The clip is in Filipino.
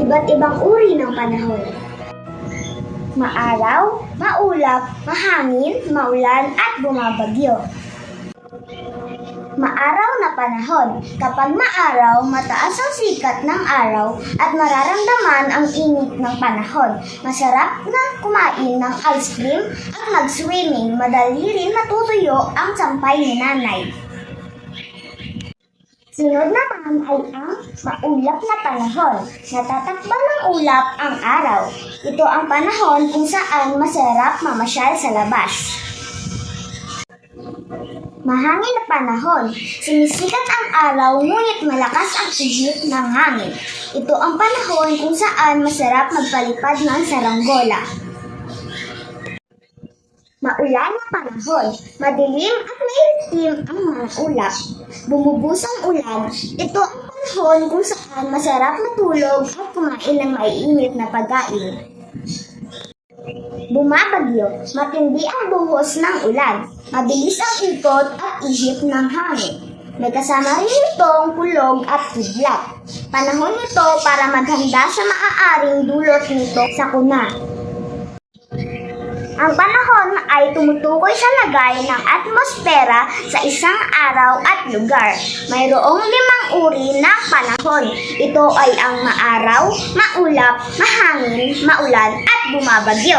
Iba't ibang uri ng panahon. Maaraw, maulap, mahangin, maulan at bumabagyo. Maaraw na panahon. Kapag maaraw, mataas ang sikat ng araw at mararamdaman ang init ng panahon. Masarap na kumain ng ice cream at mag-swimming. Madali rin matutuyo ang sampay ni nanay. Sunod naman ay ang maulap na panahon. Natatakpan ng ulap ang araw. Ito ang panahon kung saan masarap mamasyal sa labas. Mahangin na panahon. Sumisikat ang araw ngunit malakas ang ihip ng hangin. Ito ang panahon kung saan masarap magpalipad ng saranggola. Maulan na panahon. Madilim at maitim ang mga ulap. Bumubusang ulan. Ito ang panahon kung saan masarap matulog at kumain ng maiinit na pagkain. Bumabagyo, matindi ang buhos ng ulan. Mabilis ang ikot at ihip ng hangin. May kasama rin itong kulog at kidlat. Panahon nito para maghanda sa maaaring dulot nito sa kuna. Ang panahon ay tumutukoy sa lagay ng atmosfera sa isang araw at lugar. Mayroong limang uri ng panahon. Ito ay ang maaraw, maulap, mahangin, maulan at bumabagyo.